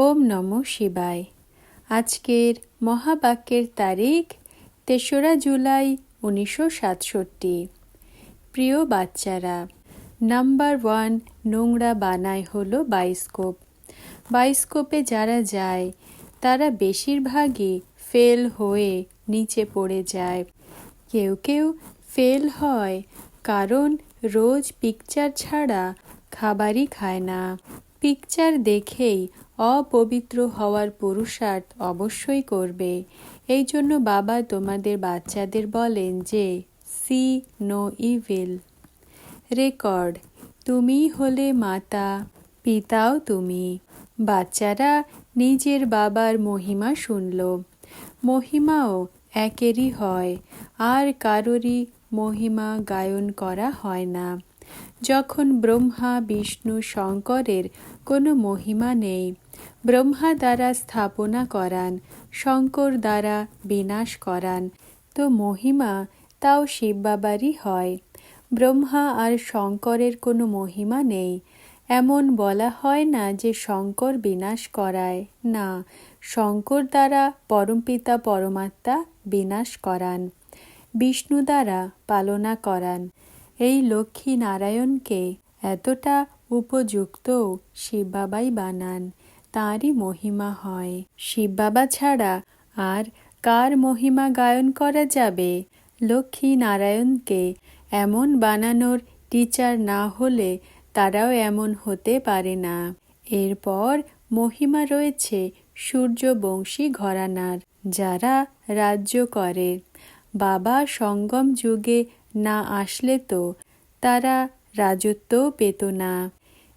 ওম নম শিবায়। আজকের মহাবাক্যের তারিখ তেসরা জুলাই উনিশশো সাতষট্টি। প্রিয় বাচ্চারা, নাম্বার ওয়ান নোংরা বানায় হলো বাইস্কোপ। বাইস্কোপে যারা যায়, তারা বেশিরভাগই ফেল হয়ে নিচে পড়ে যায়। কেউ কেউ ফেল হয় কারণ রোজ পিকচার ছাড়া খাবারই খায় না। পিকচার দেখেই অপবিত্র হওয়ার পুরুষার্থ অবশ্যই করবে। এই জন্য বাবা তোমাদের বাচ্চাদের বলেন যে, সি নো ইভিল। রেকর্ড, তুমি হলে মাতা, পিতাও তুমি। বাচ্চারা নিজের বাবার মহিমা শুনল। মহিমাও একেরই হয়, আর কারোরই মহিমা গায়ন করা হয় না। যখন ব্রহ্মা, বিষ্ণু, শঙ্করের কোনো মহিমা নেই, ব্রহ্মা দ্বারা স্থাপনা করান, শঙ্কর দ্বারা বিনাশ করান, তো মহিমা তাও শিব বাবারই হয়। ব্রহ্মা আর শঙ্করের কোনো মহিমা নেই। এমন বলা হয় না যে শঙ্কর বিনাশ করায়, না, শঙ্কর দ্বারা পরমপিতা, পরমাত্মা বিনাশ করান, বিষ্ণু দ্বারা পালনা করান। এই লক্ষ্মী নারায়ণকে এতটা উপযুক্ত শিব বাবাই বানান, তাঁরই মহিমা হয়। শিব বাবা ছাড়া আর কার মহিমা গায়ন করা যাবে? লক্ষ্মী নারায়ণকে এমন বানানোর টিচার না হলে তারাও এমন হতে পারে না। এরপর মহিমা রয়েছে সূর্যবংশী ঘরানার, যারা রাজ্য করে। বাবা সঙ্গম যুগে না আসলে তো তারা রাজত্বও পেত না।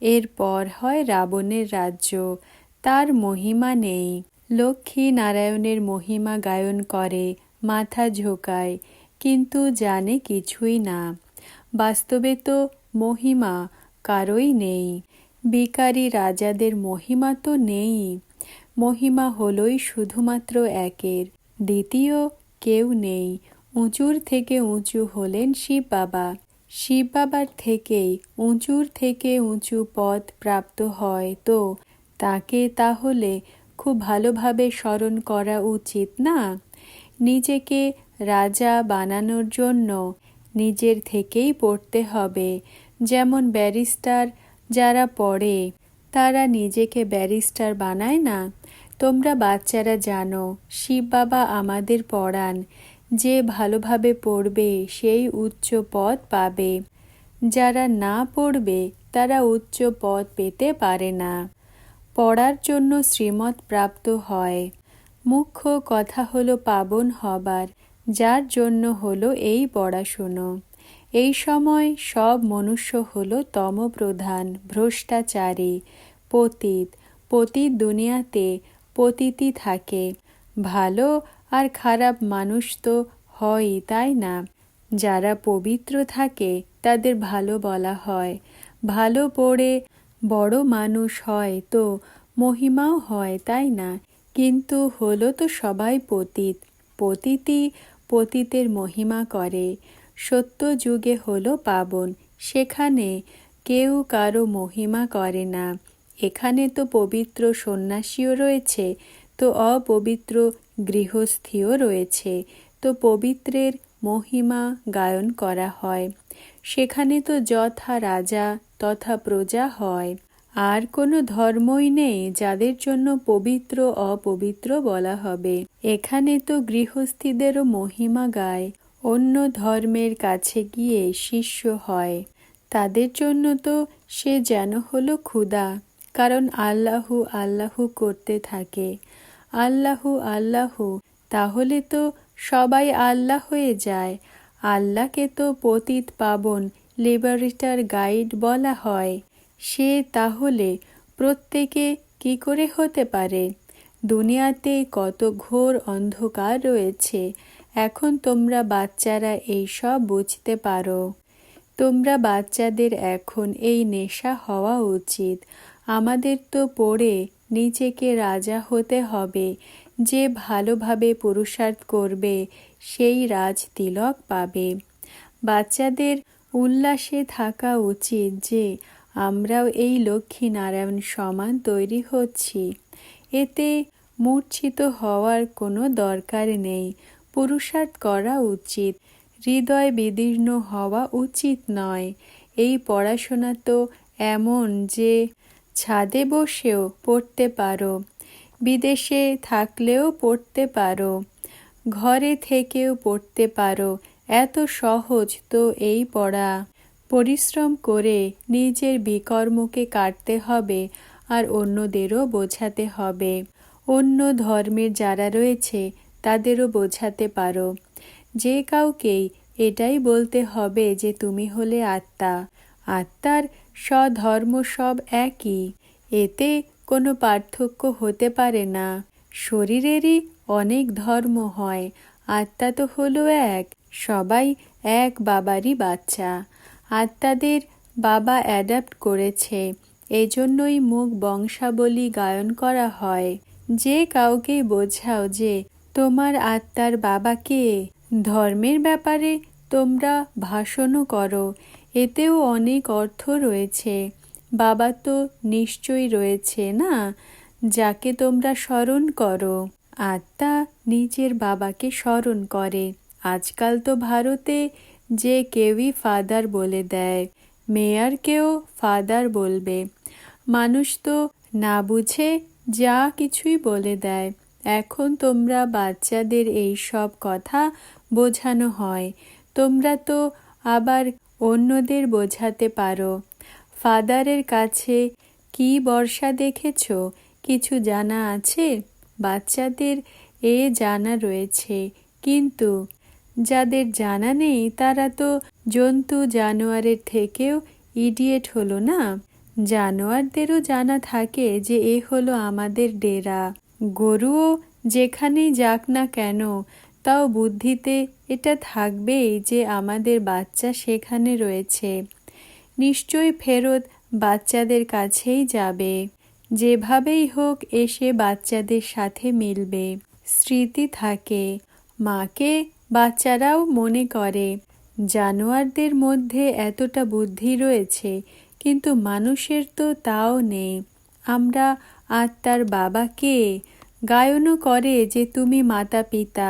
এরপর হয় রাবণের রাজ্য। তার মহিমা নেই। লক্ষ্মী নারায়ণের মহিমা গায়ন করে, মাথা ঝোকায়, কিন্তু জানে কিছুই না। বাস্তবে তো মহিমা কারোই নেই। বিকারী রাজাদের মহিমা তো নেই। মহিমা হলই শুধুমাত্র একের, দ্বিতীয় কেউ নেই। উঁচুর থেকে উঁচু হলেন শিব বাবা। শিব বাবার থেকেই উঁচুর থেকে উঁচু পদ প্রাপ্ত হয় তো। তাকে তাহলে খুব ভালোভাবে স্মরণ করা উচিত না? নিজেকে রাজা বানানোর জন্য নিজের থেকেই পড়তে হবে। যেমন ব্যারিস্টার যারা পড়ে, তারা নিজেকে ব্যারিস্টার বানায় না? তোমরা বাচ্চারা জানো, শিব বাবা আমাদের পড়ান। যে ভালোভাবে পড়বে, সেই উচ্চ পদ পাবে। যারা না পড়বে, তারা উচ্চ পদ পেতে পারে না। পড়ার জন্য শ্রীমত প্রাপ্ত হয়। মুখ্য কথা হলো পাবন হবার, যার জন্য হলো এই পড়াশুনো। এই সময় সব মনুষ্য হলো তমপ্রধান, ভ্রষ্টাচারী, পতিত। পতিত দুনিয়াতে পতিতি থাকে। ভালো আর খারাপ মানুষ তো হয়ই, তাই না? যারা পবিত্র থাকে, তাদের ভালো বলা হয়। ভালো পড়ে বড় মানুষ হয় তো মহিমাও হয়, তাই না? কিন্তু হলো তো সবাই পতিত। পতিতি পতিতের মহিমা করে। সত্য যুগে হলো পাবন। সেখানে কেউ কারও মহিমা করে না। এখানে তো পবিত্র সন্ন্যাসীও রয়েছে, তো অপবিত্র গৃহস্থীও রয়েছে। তো পবিত্রের মহিমা গায়ন করা হয়। সেখানে তো যথা রাজা তথা প্রজা হয়। আর কোনো ধর্মই নেই যাদের জন্য পবিত্র অপবিত্র বলা হবে। এখানে তো গৃহস্থীদেরও মহিমা গায়। অন্য ধর্মের কাছে গিয়ে শিষ্য হয়। তাদের জন্য তো সে যেন হলো ক্ষুদা কারণ আল্লাহু আল্লাহু করতে থাকে। আল্লাহু আল্লাহু, তাহলে তো সবাই আল্লাহ হয়ে যায়। আল্লাহকে তো পতিত পাবন, লিবারেটার গাইড বলা হয়। সে তাহলে প্রত্যেকে কি করে হতে পারে? দুনিয়াতে কত ঘোর অন্ধকার রয়েছে, এখন তোমরা বাচ্চারা এই সব বুঝতে পারো। তোমরা বাচ্চাদের এখন এই নেশা হওয়া উচিত। আমাদের তো পড়ে নিজেকে রাজা হতে হবে। যে ভালোভাবে পুরুষার্থ করবে, সেই রাজ তিলক পাবে। বাচ্চাদের উল্লাসে থাকা উচিত যে, আমরাও এই লক্ষ্মী নারায়ণ সমান তৈরি হচ্ছি। এতে মূর্ছিত হওয়ার কোনো দরকার নেই। পুরুষার্থ করা উচিত। হৃদয় বিদীর্ণ হওয়া উচিত নয়। এই পড়াশোনা তো এমন যে ছাদে বসেও পড়তে পারো, বিদেশে থাকলেও পড়তে পারো, ঘরে থেকেও পড়তে পারো, এত সহজ তো এই পড়া। পরিশ্রম করে নিজের বিকর্মকে কাটতে হবে আর অন্যদেরও বোঝাতে হবে। অন্য ধর্মের যারা রয়েছে, তাদেরও বোঝাতে পারো। যে কাউকেই এটাই বলতে হবে যে তুমি হলে আত্মা। আত্মার স্বধর্ম সব একই, এতে কোনো পার্থক্য হতে পারে না। শরীরেরই অনেক ধর্ম হয়, আত্মা তো হলো এক, সবাই এক বাবারই বাচ্চা। আত্মাদের বাবা অ্যাডাপ্ট করেছে, এজন্যই মুখ বংশাবলী গায়ন করা হয়। যে কাউকে বোঝাও যে, তোমার আত্মার বাবাকে ধর্মের ব্যাপারে তোমরা ভাষণও করো এতেও অনেক অর্থ রয়েছে। বাবা তো নিশ্চয়ই রয়েছে, না? যাকে তোমরা স্মরণ করো। আত্মা নিজের বাবাকে স্মরণ করে। আজকাল তো ভারতে যে কেউই ফাদার বলে দেয়, মেয়ারকেও ফাদার বলবে। মানুষ তো না বুঝে যা কিছুই বলে দেয়। এখন তোমরা বাচ্চাদের এই সব কথা বোঝানো হয়। তোমরা তো আবার অন্যদের বোঝাতে পারো। ফাদারের কাছে কি বর্ষা দেখেছ? কিছু জানা আছে? বাচ্চাদের এ জানা রয়েছে। কিন্তু যাদের জানা নেই, তারা তো জন্তু জানোয়ারের থেকেও ইডিয়েট হলো না? জানোয়ারদেরও জানা থাকে যে এ হলো আমাদের ডেরা। গরুও যেখানেই যাক না কেন তাও বুদ্ধিতে এটা থাকবেই যে আমাদের বাচ্চা সেখানে রয়েছে। নিশ্চয় ফেরত বাচ্চাদের কাছেই যাবে। যেভাবেই হোক এসে বাচ্চাদের সাথে মিলবে। স্মৃতি থাকে। মাকে বাচ্চারাও মনে করে। জানোয়ারদের মধ্যে এতটা বুদ্ধি রয়েছে, কিন্তু মানুষের তো তাও নেই। আমরা আত্মার বাবা কে গায়নও করে যে তুমি মাতা পিতা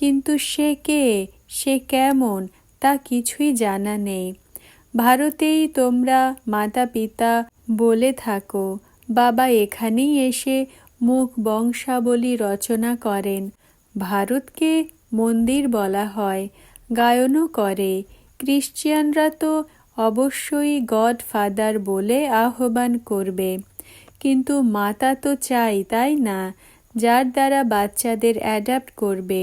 কিন্তু সে কে, সে কেমন, তা কিছুই জানা নেই। ভারতেই তোমরা মাতা পিতা বলে থাকো। বাবা এখানেই এসে মুখ বংশাবলী রচনা করেন। ভারতকে মন্দির বলা হয়, গায়নও করে। ক্রিশ্চিয়ানরা তো অবশ্যই গড ফাদার বলে আহ্বান করবে। কিন্তু মাতা তো চাই, তাই না? যার দ্বারা বাচ্চাদের অ্যাডাপ্ট করবে।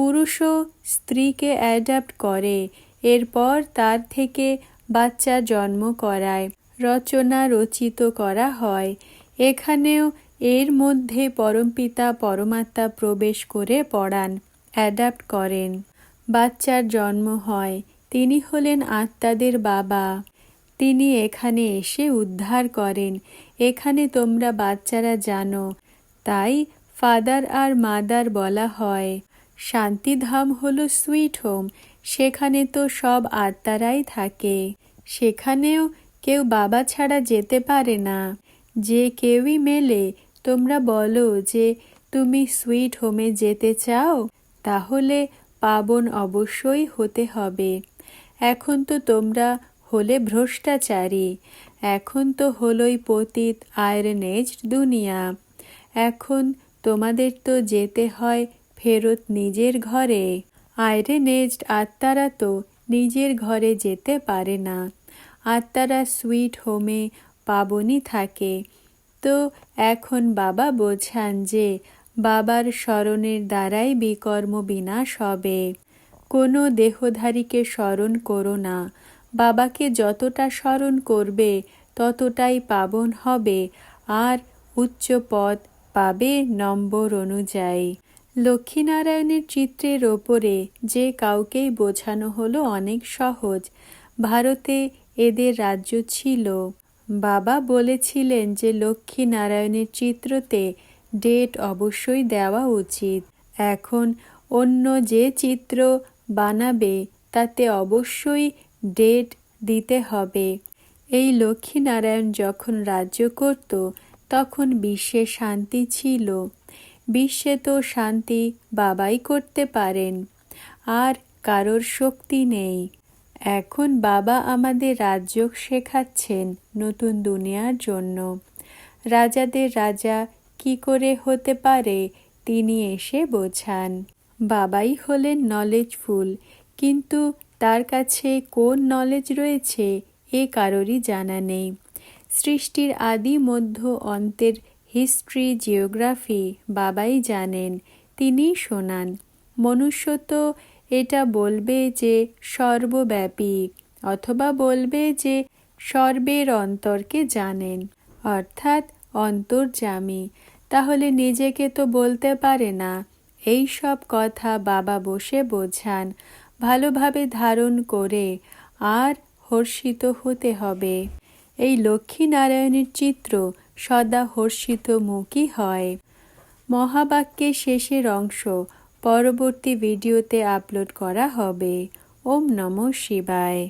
পুরুষও স্ত্রীকে অ্যাডাপ্ট করে, এরপর তার থেকে বাচ্চা জন্ম করায়। রচনা রচিত করা হয়। এখানেও এর মধ্যে পরমপিতা পরমাত্মা প্রবেশ করে পড়ান, অ্যাডাপ্ট করেন। বাচ্চার জন্ম হয়। তিনি হলেন আত্মাদের বাবা। তিনি এখানে এসে উদ্ধার করেন। এখানে তোমরা বাচ্চারা জানো, তাই ফাদার আর মাদার বলা হয়। শান্তিধাম হলো সুইট হোম, সেখানে তো সব আত্মারাই থাকে। সেখানেও কেউ বাবা ছাড়া যেতে পারে না। যে কেউই মেলে, তোমরা বলো যে তুমি সুইট হোমে যেতে চাও? তাহলে পাবন অবশ্যই হতে হবে। এখন তো তোমরা হলে ভ্রষ্টাচারী। এখন তো হলোই পতিত আয়রনেজ দুনিয়া। এখন তোমাদের তো যেতে হয় ফেরত নিজের ঘরে। আয়রেনেজড আত্মারা তো নিজের ঘরে যেতে পারে না। আত্মারা সুইট হোমে পাবনই থাকে। তো এখন বাবা বোঝান যে বাবার স্মরণের দ্বারাই বিকর্ম বিনাশ হবে। কোনো দেহধারীকে স্মরণ করো না। বাবাকে যতটা স্মরণ করবে, ততটাই পাবন হবে। আর উচ্চ পদ পাবে নম্বর অনুযায়ী। লক্ষ্মীনারায়ণের চিত্রের ওপরে যে কাউকেই বোঝানো হলো অনেক সহজ। ভারতে এদের রাজ্য ছিল। বাবা বলেছিলেন যে লক্ষ্মী নারায়ণের চিত্রতে ডেট অবশ্যই দেওয়া উচিত। এখন অন্য যে চিত্র বানাবে, তাতে অবশ্যই ডেট দিতে হবে। এই লক্ষ্মীনারায়ণ যখন রাজ্য করত, তখন বিশ্বে শান্তি ছিল। বিশ্বে তো শান্তি বাবাই করতে পারেন, আর কারোর শক্তি নেই। এখন বাবা আমাদের রাজ্য শেখাচ্ছেন নতুন দুনিয়ার জন্য। রাজাদের রাজা কি করে হতে পারে তিনি এসে বোঝান। বাবাই হলেন নলেজফুল কিন্তু তার কাছে কোন নলেজ রয়েছে এ কারোরই জানা নেই। সৃষ্টির আদি মধ্য অন্তের হিস্ট্রি, জিওগ্রাফি বাবাই জানেন, তিনি শোনান মনুষ্য তো এটা বলবে যে সর্বব্যাপী অথবা বলবে যে সর্বের অন্তরকে জানেন, অর্থাৎ অন্তর্জামী। তাহলে নিজেকে তো বলতে পারে না। এই সব কথা বাবা বসে বোঝান, ভালোভাবে ধারণ করে আর হর্ষিত হতে হবে। এই লক্ষ্মীনারায়ণের চিত্র সদা হর্ষিত মুখী হয়। মহাবাক্যের শেষের অংশ পরবর্তী ভিডিওতে আপলোড করা হবে। ওম নমঃ শিবায়।